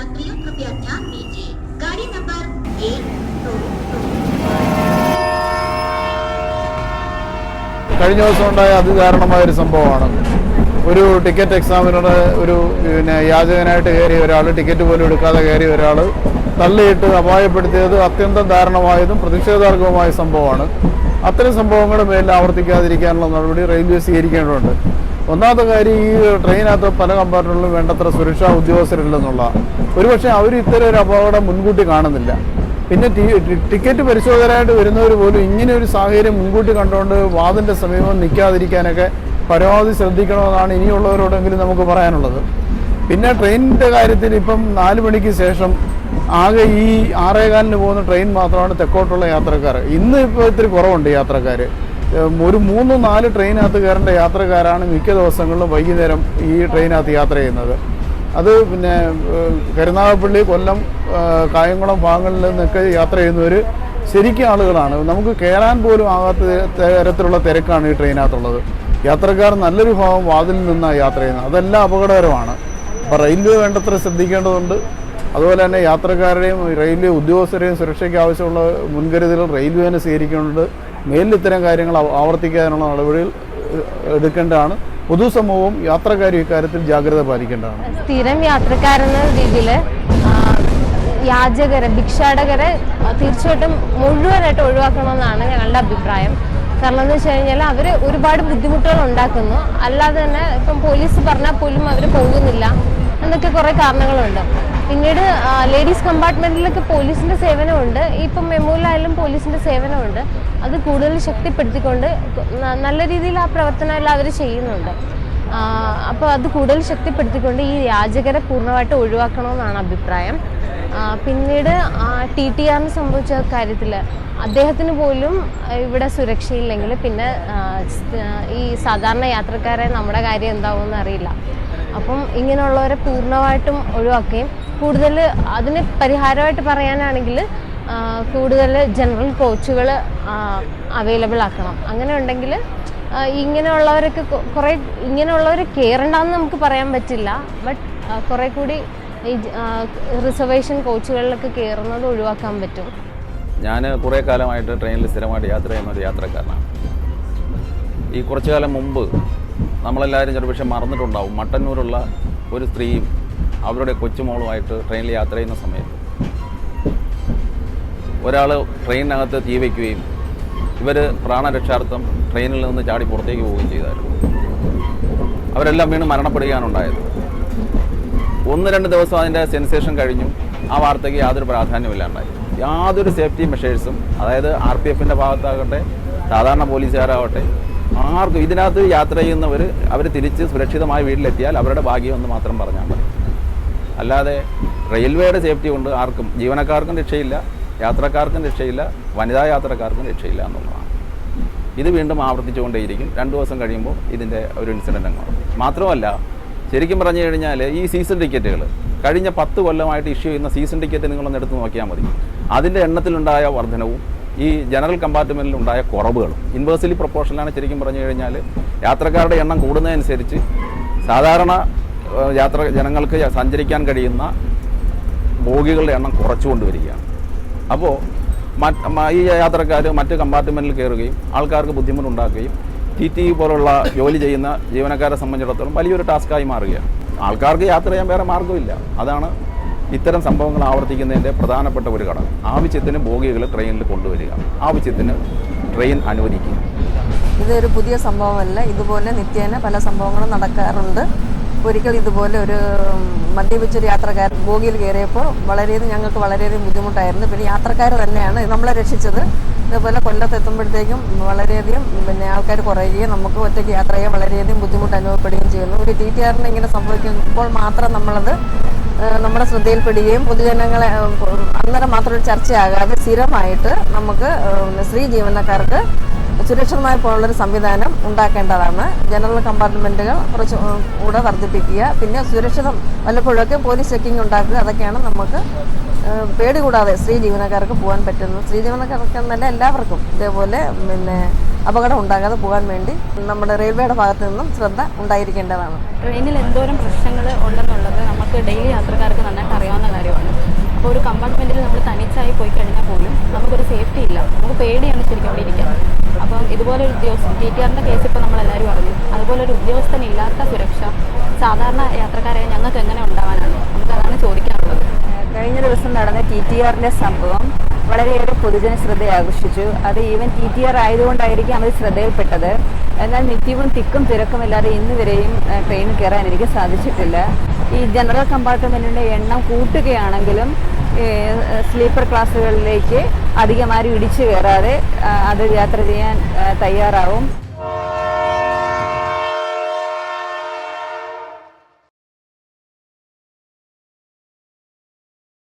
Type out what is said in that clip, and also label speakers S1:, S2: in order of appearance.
S1: यात्रियों कृपया ध्यान दीजिए गाड़ी नंबर एक दो दो
S2: കഴിഞ്ഞ ദിവസം ഉണ്ടായ അതിദാരുണമായ ഒരു സംഭവമാണ് ഒരു ടിക്കറ്റ് എക്സാമിനറുടെ ഒരു പിന്നെ യാചകനായിട്ട് കയറിയ ഒരാൾ ടിക്കറ്റ് പോലും എടുക്കാതെ കയറിയ ഒരാൾ തള്ളിയിട്ട് അപായപ്പെടുത്തിയത് അത്യന്തം ദാരുണമായതും പ്രതിഷേധാർഹവുമായ സംഭവമാണ് അത്തരം സംഭവങ്ങളുടെ മേലിൽ ആവർത്തിക്കാതിരിക്കാനുള്ള നടപടി റെയിൽവേ സ്വീകരിക്കേണ്ടതുണ്ട്. ഒന്നാമത്തെ കാര്യം ഈ ട്രെയിനകത്ത് പല കമ്പാർട്ട്മെന്റിലും വേണ്ടത്ര സുരക്ഷാ ഉദ്യോഗസ്ഥരില്ലെന്നുള്ള. ഒരുപക്ഷെ അവർ ഇത്തരം ഒരു അപകടം മുൻകൂട്ടി കാണുന്നില്ല. പിന്നെ ടിക്കറ്റ് പരിശോധനയായിട്ട് വരുന്നവർ പോലും ഇങ്ങനെ ഒരു സാഹചര്യം മുൻകൂട്ടി കണ്ടുകൊണ്ട് വാതിന്റെ സമീപം നിൽക്കാതിരിക്കാനൊക്കെ പരമാവധി ശ്രദ്ധിക്കണമെന്നാണ് ഇനിയുള്ളവരോടെങ്കിലും നമുക്ക് പറയാനുള്ളത്. പിന്നെ ട്രെയിനിന്റെ കാര്യത്തിൽ ഇപ്പം നാല് മണിക്ക് ശേഷം ആകെ ഈ ആറേകാലിന് പോകുന്ന ട്രെയിൻ മാത്രമാണ് തെക്കോട്ടുള്ള യാത്രക്കാർ. ഇന്ന് ഇപ്പോൾ ഇത്തിരി കുറവുണ്ട് യാത്രക്കാർ ഒരു മൂന്ന് നാല് ട്രെയിനകത്ത് കയറേണ്ട യാത്രക്കാരാണ് മിക്ക ദിവസങ്ങളിലും വൈകുന്നേരം ഈ ട്രെയിനകത്ത് യാത്ര ചെയ്യുന്നത്. അത് പിന്നെ കരുനാഗപ്പള്ളി കൊല്ലം കായംകുളം ഭാഗങ്ങളിൽ നിന്നൊക്കെ യാത്ര ചെയ്യുന്നവർ ശരിക്കും ആളുകളാണ്. നമുക്ക് കയറാൻ പോലും ആകാത്ത തരത്തിലുള്ള തിരക്കാണ് ഈ ട്രെയിനകത്തുള്ളത്. യാത്രക്കാർ നല്ലൊരു ഭാഗം വാതിലിൽ നിന്നാണ് യാത്ര ചെയ്യുന്നത്. അതെല്ലാം അപകടകരമാണ്. അപ്പോൾ റെയിൽവേ വേണ്ടത്ര ശ്രദ്ധിക്കേണ്ടതുണ്ട്. അതുപോലെ തന്നെ യാത്രക്കാരുടെയും റെയിൽവേ ഉദ്യോഗസ്ഥരെയും സുരക്ഷയ്ക്ക് ആവശ്യമുള്ള മുൻകരുതലുകൾ റെയിൽവേനെ സ്വീകരിക്കേണ്ടത് മേലിൽ ഇത്തരം കാര്യങ്ങൾ ആവ- ആവർത്തിക്കാനുള്ള നടപടികൾ എടുക്കേണ്ടതാണ്. പൊതുസമൂഹവും യാത്രക്കാരും ഇക്കാര്യത്തിൽ ജാഗ്രത പാലിക്കേണ്ടതാണ്.
S3: സ്ഥിരം യാത്രക്കാരെന്ന രീതിയിൽ യാചകരെ ഭിക്ഷാടകരെ തീർച്ചയായിട്ടും മുഴുവനായിട്ട് ഒഴിവാക്കണമെന്നാണ് ഞങ്ങളുടെ അഭിപ്രായം. കാരണം എന്ന് വെച്ച് കഴിഞ്ഞാൽ അവർ ഒരുപാട് ബുദ്ധിമുട്ടുകൾ ഉണ്ടാക്കുന്നു. അല്ലാതെ തന്നെ ഇപ്പം പോലീസ് പറഞ്ഞാൽ പോലും അവർ പോകുന്നില്ല എന്നൊക്കെ കുറേ കാരണങ്ങളുണ്ട്. പിന്നീട് ലേഡീസ് കമ്പാർട്ട്മെന്റിലൊക്കെ പോലീസിന്റെ സേവനമുണ്ട്. ഇപ്പം മെമ്മൂലായാലും പോലീസിന്റെ സേവനമുണ്ട്. അത് കൂടുതൽ ശക്തിപ്പെടുത്തിക്കൊണ്ട് നല്ല രീതിയിൽ ആ പ്രവർത്തനം എല്ലാം അവർ ചെയ്യുന്നുണ്ട്. അപ്പോൾ അത് കൂടുതൽ ശക്തിപ്പെടുത്തിക്കൊണ്ട് ഈ യാചകരെ പൂർണമായിട്ട് ഒഴിവാക്കണമെന്നാണ് അഭിപ്രായം. പിന്നീട് ടി ടി ആറിന് സംഭവിച്ച കാര്യത്തിൽ അദ്ദേഹത്തിന് പോലും ഇവിടെ സുരക്ഷയില്ലെങ്കിൽ പിന്നെ ഈ സാധാരണ യാത്രക്കാരെ നമ്മുടെ കാര്യം എന്താവുമെന്ന് അറിയില്ല. അപ്പം ഇങ്ങനെയുള്ളവരെ പൂർണമായിട്ടും ഒഴിവാക്കുകയും കൂടുതൽ അതിന് പരിഹാരമായിട്ട് പറയാനാണെങ്കിൽ കൂടുതൽ ജനറൽ കോച്ചുകൾ അവൈലബിൾ ആക്കണം. അങ്ങനെ ഉണ്ടെങ്കിൽ ഇങ്ങനെയുള്ളവരൊക്കെ കുറേ ഇങ്ങനെയുള്ളവർ കയറണ്ടെന്ന് നമുക്ക് പറയാൻ പറ്റില്ല. ബട്ട് കുറേ കൂടി ഈ റിസർവേഷൻ കോച്ചുകളിലൊക്കെ കയറുന്നത് ഒഴിവാക്കാൻ പറ്റും.
S4: ഞാൻ കുറേ കാലമായിട്ട് ട്രെയിനിൽ സ്ഥിരമായിട്ട് യാത്ര ചെയ്യുന്ന ഒരു യാത്രക്കാരനാണ്. ഈ കുറച്ചു കാലം മുമ്പ് നമ്മളെല്ലാവരും ചെറുപക്ഷെ മറന്നിട്ടുണ്ടാവും. മട്ടന്നൂരുള്ള ഒരു സ്ത്രീയും അവരുടെ കൊച്ചുമോളുമായിട്ട് ട്രെയിനിൽ യാത്ര ചെയ്യുന്ന സമയത്ത് ഒരാൾ ട്രെയിനിനകത്ത് തീ വയ്ക്കുകയും ഇവർ പ്രാണരക്ഷാർത്ഥം ട്രെയിനിൽ നിന്ന് ചാടി പുറത്തേക്ക് പോവുകയും ചെയ്തായിരുന്നു. അവരെല്ലാം വീണ് മരണപ്പെടുകയാണ് ഉണ്ടായത്. ഒന്ന് രണ്ട് ദിവസം അതിന്റെ സെൻസേഷൻ കഴിഞ്ഞു ആ വാർത്തയ്ക്ക് യാതൊരു പ്രാധാന്യമില്ലാണ്ടായി യാതൊരു സേഫ്റ്റി മെഷേഴ്സും അതായത് ആർ പി എഫിന്റെ ഭാഗത്താകട്ടെ സാധാരണ പോലീസുകാരാകട്ടെ ആർക്കും ഇതിനകത്ത് യാത്ര ചെയ്യുന്നവർ അവർ തിരിച്ച് സുരക്ഷിതമായി വീട്ടിലെത്തിയാൽ അവരുടെ ഭാഗ്യം എന്ന് മാത്രം പറഞ്ഞാൽ മതി. അല്ലാതെ റെയിൽവേയുടെ സേഫ്റ്റി കൊണ്ട് ആർക്കും ജീവനക്കാർക്കും രക്ഷയില്ല യാത്രക്കാർക്കും രക്ഷയില്ല വനിതാ യാത്രക്കാർക്കും രക്ഷയില്ല എന്നുള്ളതാണ്. ഇത് വീണ്ടും ആവർത്തിച്ചുകൊണ്ടേയിരിക്കും. രണ്ട് ദിവസം കഴിയുമ്പോൾ ഇതിന്റെ ഒരു ഇൻസിഡന്റ് അങ്ങ് മാത്രമല്ല ശരിക്കും പറഞ്ഞു കഴിഞ്ഞാൽ ഈ സീസൺ ടിക്കറ്റുകൾ കഴിഞ്ഞ പത്ത് കൊല്ലമായിട്ട് ഇഷ്യൂ ചെയ്യുന്ന സീസൺ ടിക്കറ്റ് നിങ്ങളൊന്ന് എടുത്ത് നോക്കിയാൽ മതി. അതിന്റെ എണ്ണത്തിലുണ്ടായ വർധനവും ഈ ജനറൽ കമ്പാർട്ട്മെന്റിൽ ഉണ്ടായ കുറവുകളും ഇൻവേഴ്സലി പ്രൊപ്പോർഷനിലാണ് ശരിക്കും പറഞ്ഞു കഴിഞ്ഞാൽ യാത്രക്കാരുടെ എണ്ണം കൂടുന്നതനുസരിച്ച് സാധാരണ യാത്ര ജനങ്ങൾക്ക് സഞ്ചരിക്കാൻ കഴിയുന്ന ബോഗികളുടെ എണ്ണം കുറച്ചുകൊണ്ട് വരികയാണ് അപ്പോൾ ഈ യാത്രക്കാർ മറ്റ് കമ്പാർട്ട്മെന്റിൽ കയറുകയും ആൾക്കാർക്ക് ബുദ്ധിമുട്ടുണ്ടാക്കുകയും ടി ടി പോലുള്ള ജോലി ചെയ്യുന്ന ജീവനക്കാരെ സംബന്ധിച്ചിടത്തോളം വലിയൊരു ടാസ്ക്കായി മാറുകയാണ്. ആൾക്കാർക്ക് യാത്ര ചെയ്യാൻ വേറെ മാർഗമില്ല. അതാണ് ഇത്തരം സംഭവങ്ങൾ ആവർത്തിക്കുന്നതിന്റെ പ്രധാനപ്പെട്ട ഒരു ഘടകം. ആവശ്യത്തിന് ബോഗികൾ ട്രെയിനിൽ കൊണ്ടുവരിക. ആവശ്യത്തിന് ട്രെയിൻ അനുവദിക്കുക.
S5: ഇതൊരു പുതിയ സംഭവമല്ല. ഇതുപോലെ നിത്യേന പല സംഭവങ്ങളും നടക്കാറുണ്ട്. ഒരിക്കൽ ഇതുപോലെ ഒരു മദ്യപിച്ചൊരു യാത്രക്കാരൻ ബോഗിയിൽ കയറിയപ്പോൾ വളരെയധികം ഞങ്ങൾക്ക് വളരെയധികം ബുദ്ധിമുട്ടായിരുന്നു. പിന്നെ യാത്രക്കാർ തന്നെയാണ് നമ്മളെ രക്ഷിച്ചത്. ഇതുപോലെ കൊല്ലത്ത് എത്തുമ്പോഴത്തേക്കും വളരെയധികം പിന്നെ ആൾക്കാർ കുറയുകയും നമുക്ക് ഒറ്റയ്ക്ക് യാത്ര ചെയ്യാൻ വളരെയധികം ബുദ്ധിമുട്ട് അനുഭവപ്പെടുകയും ചെയ്യുന്നു. ഒരു ടി ടി ആറിന് ഇങ്ങനെ സംഭവിക്കുമ്പോൾ മാത്രം നമ്മളത് നമ്മുടെ ശ്രദ്ധയിൽപ്പെടുകയും പൊതുജനങ്ങളെ അന്നേരം മാത്രം ഒരു ചർച്ചയാകാതെ സ്ഥിരമായിട്ട് നമുക്ക് സ്ത്രീ ജീവനക്കാർക്ക് സുരക്ഷിതമായി പോലുള്ളൊരു സംവിധാനം ഉണ്ടാക്കേണ്ടതാണ്. ജനറൽ കമ്പാർട്ട്മെന്റുകൾ കുറച്ച് കൂടെ വർദ്ധിപ്പിക്കുക. പിന്നെ സുരക്ഷിതം വല്ലപ്പോഴൊക്കെ പോലീസ് ചെക്കിംഗ് ഉണ്ടാക്കുക. അതൊക്കെയാണ് നമുക്ക് പേടി കൂടാതെ സ്ത്രീ ജീവനക്കാർക്ക് പോകാൻ പറ്റുന്നത്. സ്ത്രീ ജീവനക്കാർക്ക് എന്നല്ല എല്ലാവർക്കും. ഇതേപോലെ പിന്നെ അപകടം ഉണ്ടാകാതെ പോകാൻ വേണ്ടി നമ്മുടെ റെയിൽവേയുടെ ഭാഗത്തു നിന്നും ശ്രദ്ധ ഉണ്ടായിരിക്കേണ്ടതാണ്.
S6: ട്രെയിനിൽ എന്തോരം പ്രശ്നങ്ങൾ ഉണ്ടെന്നുള്ളത് നമുക്ക് ഡെയിലി യാത്രക്കാർക്ക് നന്നായിട്ട് അറിയാവുന്ന കാര്യമാണ്. അപ്പോൾ ഒരു കമ്പാർട്ട്മെന്റിൽ നമ്മൾ തനിച്ചായി പോയി കഴിഞ്ഞാൽ പോലും നമുക്കൊരു സേഫ്റ്റി ഇല്ല. നമുക്ക് പേടിയാണ് ശരിക്കും അവിടെ ഇരിക്കാൻ. അപ്പം ഇതുപോലെ ഒരു ഉദ്യോഗസ്ഥൻ ടി ടി ആറിന്റെ കേസ് ഇപ്പോൾ നമ്മളെല്ലാവരും അറിഞ്ഞു. അതുപോലെ ഒരു ഉദ്യോഗസ്ഥൻ ഇല്ലാത്ത സുരക്ഷ സാധാരണ യാത്രക്കാരെ ഞങ്ങൾക്ക് എങ്ങനെ ഉണ്ടാവാനാണ്? നമുക്ക് അതാണ് ചോദിക്കാനുള്ളത്.
S7: കഴിഞ്ഞ ദിവസം നടന്ന ടി ടി ആറിന്റെ സംഭവം വളരെയേറെ പൊതുജന ശ്രദ്ധ ആകർഷിച്ചു അത് ഈവൻ ടി ടി ആർ ആയതുകൊണ്ടായിരിക്കും അത് ശ്രദ്ധയിൽപ്പെട്ടത്. എന്നാൽ നിത്യവും തിക്കും തിരക്കുമില്ലാതെ ഇന്ന് വരെയും ട്രെയിൻ കയറാൻ എനിക്ക് സാധിച്ചിട്ടില്ല. ഈ ജനറൽ കമ്പാർട്ട്മെന്റിന്റെ എണ്ണം കൂട്ടുകയാണെങ്കിലും സ്ലീപ്പർ ക്ലാസ്സുകളിലേക്ക് അധികമാരും ഇടിച്ചു കയറാതെ അത് യാത്ര ചെയ്യാൻ തയ്യാറാവും.